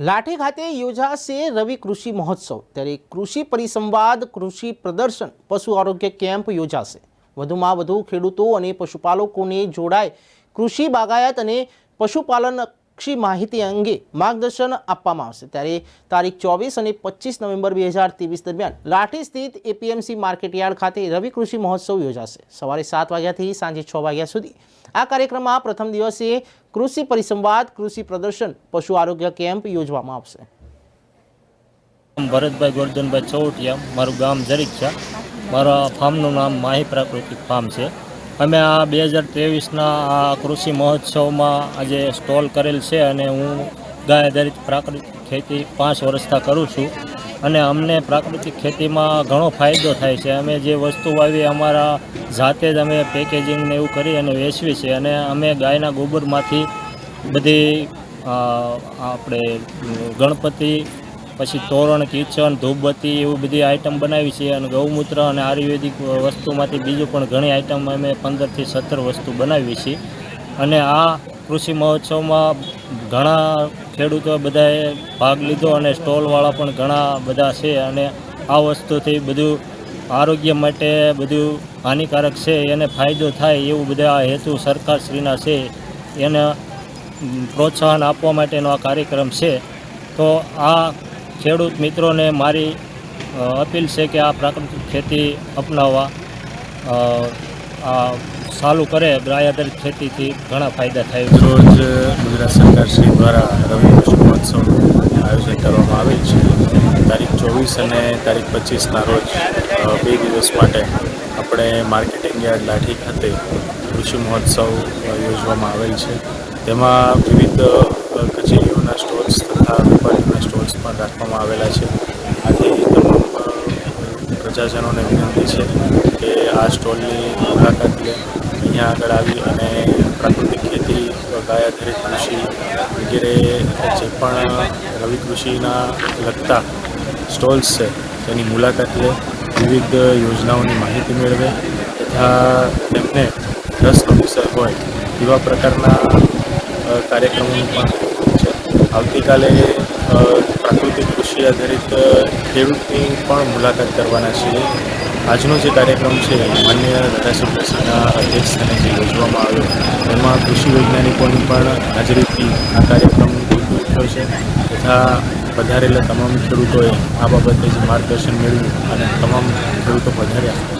લાઠી ખાતે યોજાશે રવિ કૃષિ મહોત્સવ. ત્યારે કૃષિ પરિસંવાદ, કૃષિ પ્રદર્શન, પશુ આરોગ્ય કેમ્પ યોજાશે. વધુમાં વધુ ખેડૂતો અને પશુપાલકોને જોડાય કૃષિ બાગાયત અને પશુપાલનક્ષી માહિતી અંગે માર્ગદર્શન આપવામાં આવશે. ત્યારે તારીખ ચોવીસ અને પચીસ નવેમ્બર બે હજાર ત્રેવીસ દરમિયાન લાઠી સ્થિત એપીએમસી માર્કેટયાર્ડ ખાતે રવિ કૃષિ મહોત્સવ યોજાશે. સવારે સાત વાગ્યાથી સાંજે છ વાગ્યા સુધી આ કાર્યક્રમમાં પ્રથમ દિવસે કૃષિ પરિસંવાદ, કૃષિ પ્રદર્શન, પશુ આરોગ્ય કેમ્પ યોજવામાં આવશે. ભરતભાઈ ગોરધનભાઈ ચૌટિયા. મારું ગામ જરીકછા મારા ફાર્મનું નામ માહી પ્રાકૃતિક ફાર્મ છે. અમે આ બે હજાર ત્રેવીસના આ કૃષિ મહોત્સવમાં આજે સ્ટોલ કરેલ છે અને હું ગાય આધારિત પ્રાકૃતિક ખેતી પાંચ વર્ષથી કરું છું. અને અમને પ્રાકૃતિક ખેતીમાં ઘણો ફાયદો થાય છે. અમે જે વસ્તુ વાવી અમારા જાતે જ અમે પેકેજિંગને એવું કરી અને વેચવી છે. અને અમે ગાયના ગોબરમાંથી બધી આપણે ગણપતિ પછી તોરણ, કિચન, ધૂપબત્તી એવું બધી આઈટમ બનાવી છે અને ગૌમૂત્ર અને આયુર્વેદિક વસ્તુમાંથી બીજું પણ ઘણી આઈટમ અમે પંદરથી સત્તર વસ્તુ બનાવી છે. અને આ કૃષિ મહોત્સવમાં ઘણા ખેડૂતો બધાએ ભાગ લીધો અને સ્ટોલવાળા પણ ઘણા બધા છે અને આ વસ્તુથી બધું આરોગ્ય માટે બધું હાનિકારક છે, એને ફાયદો થાય એવું બધા હેતુ સરકારશ્રીના છે. એને પ્રોત્સાહન આપવા માટેનો આ કાર્યક્રમ છે. તો આ ખેડૂત મિત્રોને મારી અપીલ છે કે આ પ્રાકૃતિક ખેતી અપનાવવા. આ ચાલુ કરે ગાય આધારિત ખેતીથી ઘણા ફાયદા થાય રોજ ગુજરાત સરકાર શ્રી દ્વારા રવિ મહોત્સવનું આયોજન કરવામાં આવેલ છે. તારીખ ચોવીસ અને તારીખ પચીસના રોજ બે દિવસ માટે આપણે માર્કેટિંગ યાર્ડ લાઠી ખાતે કૃષિ મહોત્સવ યોજવામાં આવેલ છે. તેમાં વિવિધ કચેરીઓના તથા વેપારીઓના સ્ટોલ્સ પણ રાખવામાં આવેલા છે. આથી તમામ પ્રજાજનોને વિનંતી છે કે આ સ્ટોલની મુલાકાત લે. અહીંયા આગળ આવી અને પ્રાકૃતિક ખેતી ગાય આધારિત કૃષિ વગેરે જે પણ રવિ કૃષિના લગતા સ્ટોલ્સ છે, તેની મુલાકાત લે, વિવિધ યોજનાઓની માહિતી મેળવે. તથા તેમને રસ વિષય હોય, એવા પ્રકારના કાર્યક્રમોનું પણ આવતીકાલે પ્રાકૃતિક કૃષિ આધારિત ખેડૂતની પણ મુલાકાત કરવાના છીએ આજનો જે કાર્યક્રમ છે, માન્ય ધારાસભ્યશ્રીના અધ્યક્ષસ્થાને જે યોજવામાં આવ્યો તેમાં કૃષિ વૈજ્ઞાનિકોની પણ હાજરીથી આ કાર્યક્રમ થયો છે તથા વધારેલા તમામ ખેડૂતોએ આ બાબતે જે માર્ગદર્શન મેળવ્યું અને તમામ ખેડૂતો પધાર્યા.